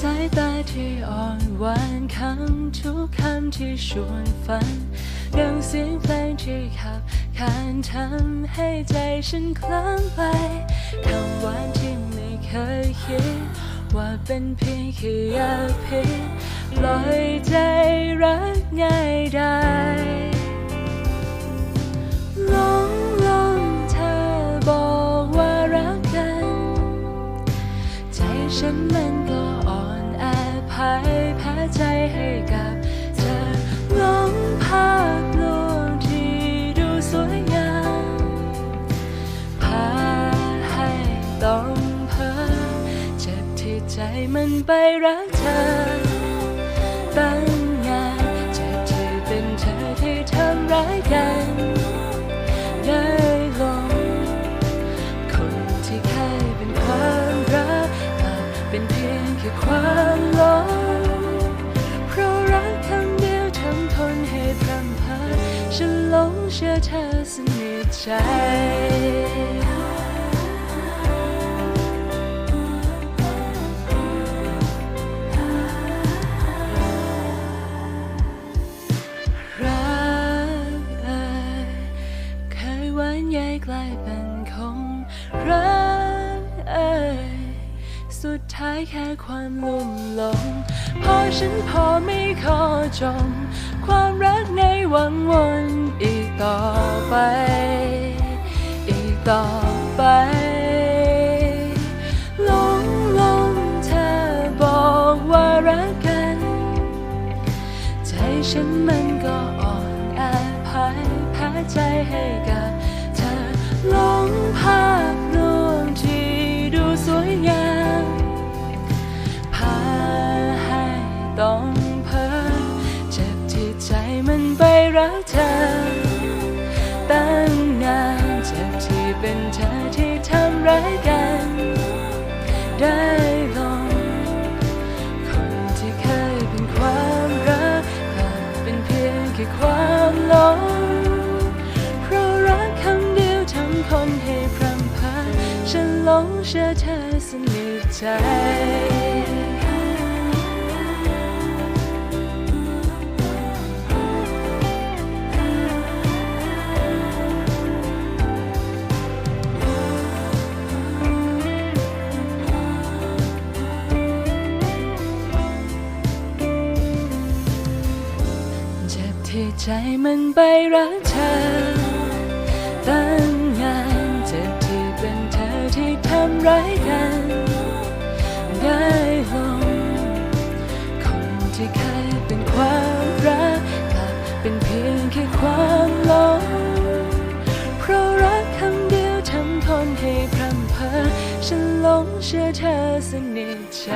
สายตาที่อ่อนหวานคำทุกคำที่ชวนฝันดังเสียงเพลงที่ขับขานทำให้ใจฉันคลั่งไปคำหวานที่ไม่เคยคิด ว่าเป็นเพียงแค่ยาพิษปล่อยใจรักง่ายได้หลงหลงเธอบอกว่ารักกัน ใจฉันมันก็ พ่ายแพ้ใจให้กับเธอหลงภาพลวงที่ดูสวยงามพาให้ต้องเพ้อเจ็บที่ใจมันไปรักเธอตั้งงานเจ็บที่เป็นเธอที่ทำร้ายกัน ชื่อเธอสนิทใจ รักเอ่ยเคยหวานใยกลายเป็นคงรักเอ่ยสุดท้ายแค่ความลุ่มหลงพอฉันพอไม่ขอจมความรักในหวังวนอีก ต่อไป อีกต่อไปหลงหลงเธอบอกว่ารักกัน ใจฉันมันก็อ่อนแอพ่ายแพ้ใจให้กับเธอหลงภาพลวงที่ดูสวยงามพาให้ต้องเพ้อเจ็บที่ใจมันไปรักเธอ ตั้งนานจ็บที่เป็นเธอที่ทำร้ายกัน ได้ลง คนที่เคยเป็นความรักกลับเป็นเพียงแค่ความหลงเพราะรักคำเดียวทำคนให้พรำพาฉันหลงเชื่อเธอสนิทใจ ใจมันไปรักเธอ ตั้งงานเจ็บที่เป็นเธอที่ทำร้ายกัน ได้ลง คนที่เคยเป็นความรักกลับเป็นเพียงแค่ความหลงเพราะรักคำเดียวทำคนให้พรำเพอฉันหลงเชื่อเธอสนิทใจ